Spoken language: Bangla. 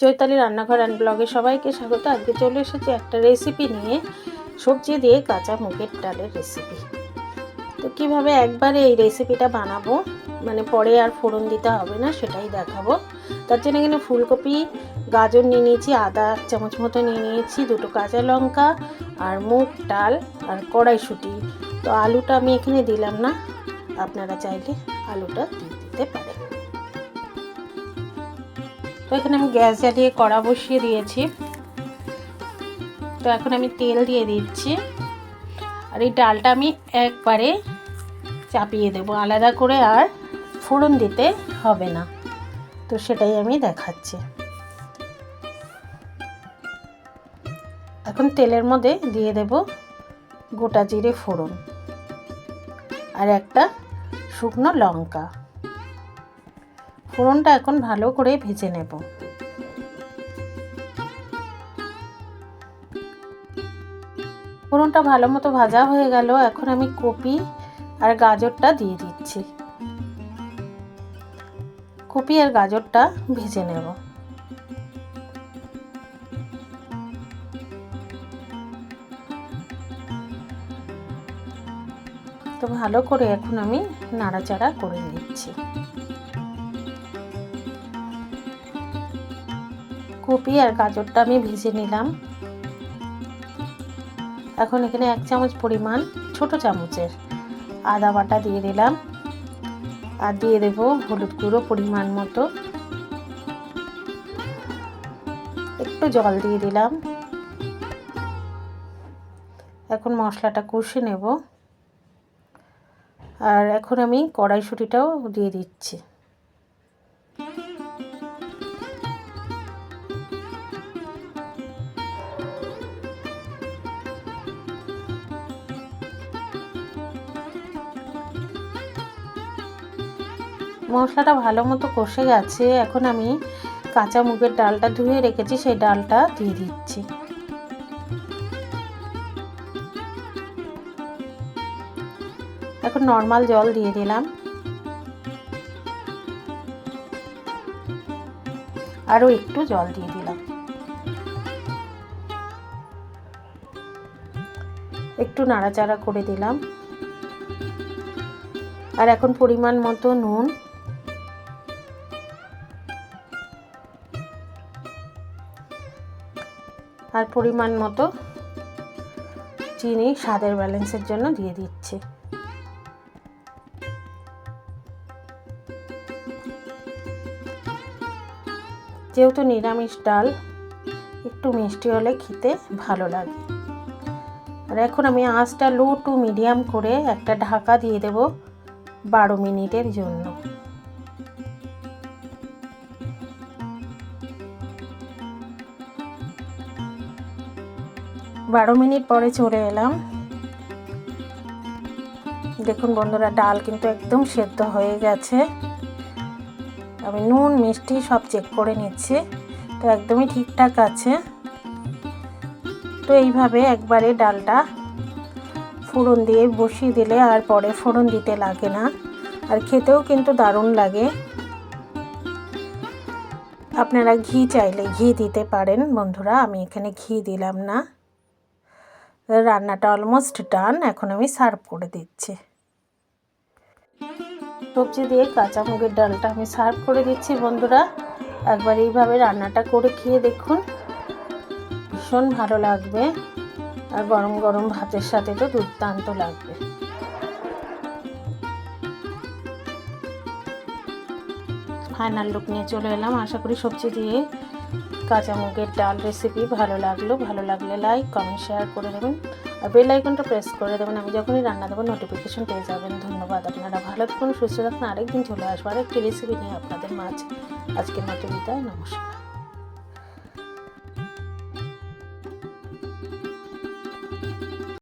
চৈতালি রান্নাঘর অ্যান্ড ব্লগে সবাইকে স্বাগত। আজকে চলে এসেছি একটা রেসিপি নিয়ে, সবজি দিয়ে কাঁচা মুগের ডালের রেসিপি তো কীভাবে একবারে এই রেসিপিটা বানাবো মানে পরে আর ফোড়ন দিতে হবে না সেটাই দেখাবো। তার জন্য এখানে ফুলকপি, গাজর নিয়ে নিয়েছি, আদা চামচ মতো নিয়ে নিয়েছি, দুটো কাঁচা লঙ্কা আর মুগ ডাল আর কড়াইশুঁটি। তো আলুটা আমি এখানে দিলাম না, আপনারা চাইলে আলুটা দিয়ে দিতে পারেন। তো এখানে আমি গ্যাস জ্বালিয়ে কড়া বসিয়ে দিয়েছি। তো এখন আমি তেল দিয়ে দিচ্ছি। আর এই ডালটা আমি একবারে চাপিয়ে দেবো। আলাদা করে আর ফোড়ন দিতে হবে না। তো সেটাই আমি দেখাচ্ছি। এখন তেলের মধ্যে দিয়ে দেব গোটা জিরে ফোড়ন। আর একটা শুকনো লঙ্কা। ফোড়নটা এখন ভালো করে ভেজে নেব। ফোড়নটা ভালো মতো ভাজা হয়ে গেল, এখন আমি কপি আর গাজরটা দিয়ে দিচ্ছি। কপি আর গাজরটা ভেজে নেব। তো ভালো করে এখন আমি নাড়াচাড়া করে নিচ্ছি। কপি আর গাজরটা আমি ভেজে নিলাম। এখন এখানে এক চামচ পরিমাণ ছোট চামচের আদা বাটা দিয়ে দিলাম। আর দিয়ে দেবো হলুদ গুঁড়ো পরিমাণ মতো। একটু জল দিয়ে দিলাম। এখন মশলাটা কষে নেব। আর এখন আমি কড়াইশুঁটিটাও দিয়ে দিচ্ছি। মশলাটা ভালো মতো কষে গেছে। এখন আমি কাঁচা মুগের ডালটা ধুয়ে রেখেছি, সেই ডালটা দিয়ে দিচ্ছি। এখন নর্মাল জল দিয়ে দিলাম। আরও একটু জল দিয়ে দিলাম। একটু নাড়াচাড়া করে দিলাম। আর এখন পরিমাণ মতো নুন আর পরিমাণ মতো চিনি স্বাদের ব্যালেন্সের জন্য দিয়ে দিচ্ছি। যেহেতু নিরামিষ ডাল, একটু মিষ্টি হলে খেতে ভালো লাগে। আর এখন আমি আঁচটা লো টু মিডিয়াম করে একটা ঢাকা দিয়ে দেব বারো মিনিটের জন্য। বারো মিনিট পরে চলে এলাম। দেখুন বন্ধুরা, ডাল কিন্তু একদম সেদ্ধ হয়ে গেছে। আমি নুন, মিষ্টি সব চেক করে নিচ্ছি। তো একদমই ঠিকঠাক আছে। তো এইভাবে একবারে ডালটা ফোড়ন দিয়ে বসিয়ে দিলে আর পরে ফোড়ন দিতে লাগে না। আর খেতেও কিন্তু দারুণ লাগে। আপনারা ঘি চাইলে ঘি দিতে পারেন। বন্ধুরা, আমি এখানে ঘি দিলাম না। রান্নাটা অলমোস্ট ডান এখন আমি সার্ভ করে দিচ্ছি। সবজি দিয়ে কাঁচা মুগের ডালটা আমি সার্ভ করে দিচ্ছি বন্ধুরা। একবার এইভাবে রান্নাটা করে খেয়ে দেখুন, ভীষণ ভালো লাগবে। আর গরম গরম ভাতের সাথে তো দুর্দান্ত লাগবে। ফাইনাল লুক নিয়ে চলে এলাম। আশা করি সবজি দিয়ে কাঁচা মুগের ডাল রেসিপি ভালো লাগল, ভালো লাগলে লাইক কমেন্ট শেয়ার করে দেবেন। আর বেল আইকনটা প্রেস করে দেবেন, আমি যখনই রান্না দেবো নোটিফিকেশন পেয়ে যাবেন। ধন্যবাদ, আপনারা ভালো থাকুন, সুস্থ থাকুন। আরেকদিন চলে আসব, আরেকটি রেসিপি নিয়ে আপনাদের মাছ আজকের মতো বিদায়, নমস্কার।